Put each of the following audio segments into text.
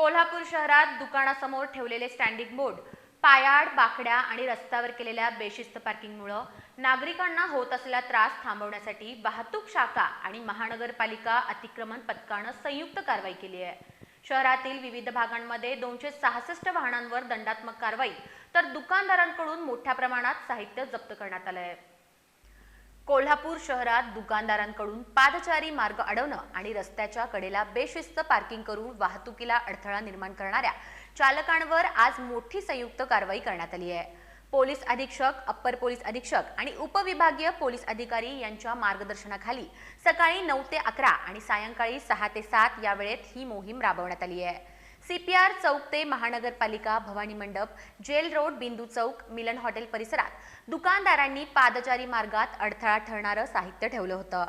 कोल्हापूर शहरात दुकानासमोर ठेवलेले स्टँडिंग बोर्ड पायाड बाकड्या आणि रस्त्यावर केलेल्या बेशिस्त पार्किंगमुळं नागरिकांना होत असलेला त्रास थांबवण्यासाठी वाहतूक शाखा आणि महानगरपालिका अतिक्रमण पथकानं संयुक्त कारवाई केली आहे. शहरातील विविध भागांमध्ये दोनशे सहासष्ट वाहनांवर दंडात्मक कारवाई तर दुकानदारांकडून मोठ्या प्रमाणात साहित्य जप्त करण्यात आलं आहे कोल्हापूर शहरात दुकानदारांकडून पादचारी मार्ग अडवणं आणि रस्त्याच्या कडेला बेशिस्त पार्किंग करून वाहतुकीला अडथळा निर्माण करणाऱ्या चालकांवर आज मोठी संयुक्त कारवाई करण्यात आली आहे. पोलीस अधीक्षक अप्पर पोलीस अधीक्षक आणि उपविभागीय पोलीस अधिकारी यांच्या मार्गदर्शनाखाली सकाळी नऊ ते अकरा आणि सायंकाळी सहा ते सात या वेळेत ही मोहीम राबवण्यात आली आहे. सीपीआर चौक ते महानगरपालिका भवानी मंडप जेल रोड बिंदू चौक मिलन हॉटेल परिसरात दुकानदारांनी पादचारी मार्गात अडथळा ठरणारं साहित्य ठेवलं होतं.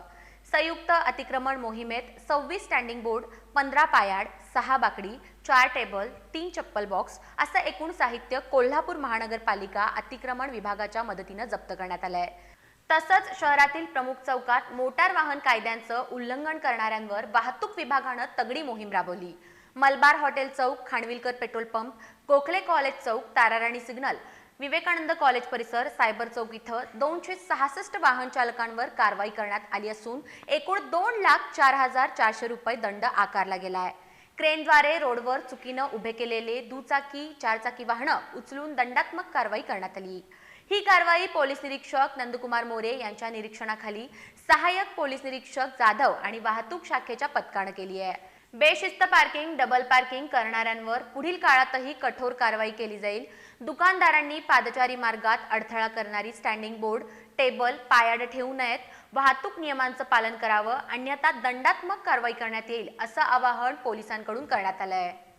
संयुक्त अतिक्रमण मोहिमेत सव्वीस स्टँडिंग बोर्ड पंधरा पायाड सहा बाकडी चार टेबल तीन चप्पल बॉक्स असं एकूण साहित्य कोल्हापूर महानगरपालिका अतिक्रमण विभागाच्या मदतीनं जप्त करण्यात आलंय. तसंच शहरातील प्रमुख चौकात मोटार वाहन कायद्यांचं उल्लंघन करणाऱ्यांवर वाहतूक विभागानं तगडी मोहीम राबवली. मलबार हॉटेल चौक Khanvilkar petrol pump Gokhale college चौक ताराराणी सिग्नल विवेकानंद कॉलेज परिसर सायबर चौक इथं दोनशे सहासष्ट वाहन चालकांवर कारवाई करण्यात आली असून एकूण दोन लाख चार हजार चारशे रुपये दंड आकारला गेला आहे. क्रेनद्वारे रोडवर चुकीनं उभे केलेले दुचाकी चारचाकी वाहनं उचलून दंडात्मक कारवाई करण्यात आली. ही कारवाई पोलीस निरीक्षक नंदकुमार मोरे यांच्या निरीक्षणाखाली सहाय्यक पोलीस निरीक्षक जाधव आणि वाहतूक शाखेच्या पथकानं केली आहे. बेशिस्त पार्किंग डबल पार्किंग करणाऱ्यांवर पुढील काळातही कठोर कारवाई केली जाईल. दुकानदारांनी पादचारी मार्गात अडथळा करणारी स्टँडिंग बोर्ड टेबल पायाड ठेवू नयेत. वाहतूक नियमांचं पालन करावं. अन्यथा दंडात्मक कारवाई करण्यात येईल असं आवाहन पोलिसांकडून करण्यात आलं आहे